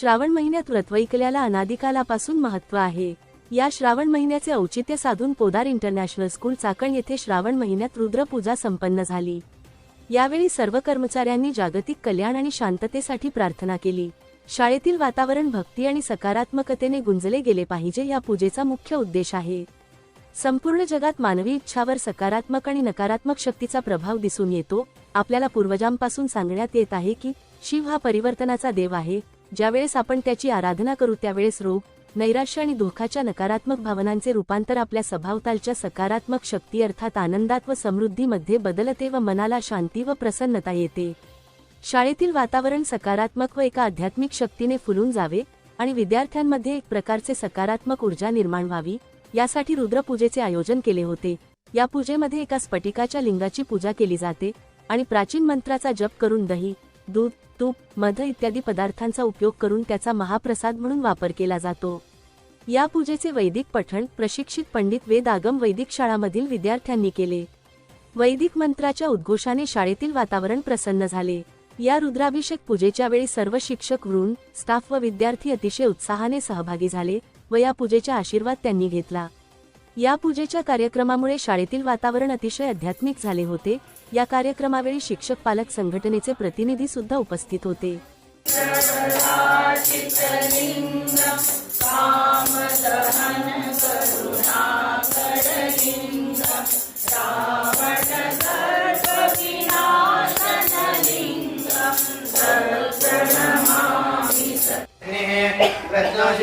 श्रावण महिन्यात व्रतवैकल्याला अनादिकालापासून महत्त्व आहे. या श्रावण महिन्याचे औचित्य साधून पोदार इंटरनॅशनल स्कूल चाकण येथे श्रावण महिन्यात रुद्रपूजा संपन्न झाली. यावेळी सर्व कर्मचाऱ्यांनी जागतिक कल्याण आणि शांततेसाठी प्रार्थना केली. शाळेतील वातावरण भक्ती आणि सकारात्मकतेने गुंजले गेले पाहिजे या पूजेचा मुख्य उद्देश आहे. संपूर्ण जगात मानवी इच्छावर सकारात्मक आणि नकारात्मक शक्तीचा प्रभाव दिसून येतो. आपल्याला पूर्वजांपासून सांगण्यात येत आहे की शिव हा परिवर्तनाचा देव आहे. ज्यावेळेस आपण त्याची आराधना करू त्यावेळेस रोग नैराश्य आणि दुःखाच्या नकारात्मक भावनांचे रूपांतर आपल्या सभावतालच्या सकारात्मक शक्ती अर्थात आनंदात व समृद्धीमध्ये बदलते व मनाला शांती व प्रसन्नता येते. शाळेतील वातावरण सकारात्मक व एका आध्यात्मिक शक्तीने फुलून जावे आणि विद्यार्थ्यांमध्ये एक प्रकारचे सकारात्मक ऊर्जा निर्माण व्हावी यासाठी रुद्रपूजेचे आयोजन केले होते. या पूजेमध्ये एका स्फटिकाच्या लिंगाची पूजा केली जाते आणि प्राचीन मंत्राचा जप करून दही दूध तूप मध इत्यादी पदार्थांचा उपयोग करून त्याचा महाप्रसाद म्हणून वापर केला जातो. या पूजेचे वैदिक पठण प्रशिक्षित पंडित वेद आगम वैदिक शाळामधील विद्यार्थ्यांनी केले. वैदिक मंत्राच्या उद्घोषाने शाळेतील वातावरण प्रसन्न झाले. या रुद्राभिषेक पूजेच्या वेळी सर्व शिक्षक वृंद स्टाफ व विद्यार्थी अतिशय उत्साहाने सहभागी झाले व या पूजेचा आशीर्वाद त्यांनी घेतला. या पूजेच्या कार्यक्रमामुळे शाळेतील वातावरण अतिशय आध्यात्मिक झाले होते. या कार्यक्रमावेळी शिक्षक पालक संघटनेचे प्रतिनिधी सुद्धा उपस्थित होते.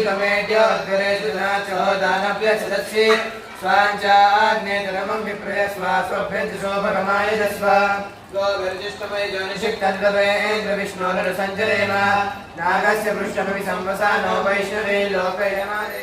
प्रत्नोषिकमेड्योद्गरेषु नाचो दानव्यसदस्ये स्वाञ्चाग्नेतरमं विप्रयस्वा स्वभ्यन्तशोभकमाय दस्व गोभिर्जिष्टमय ज्योनिषिक्तन्द्रवेन्द्रविष्णोरसञ्चरेम नागस्य पृष्ठभवि संवसा नो वैष्णवे लोकयमादे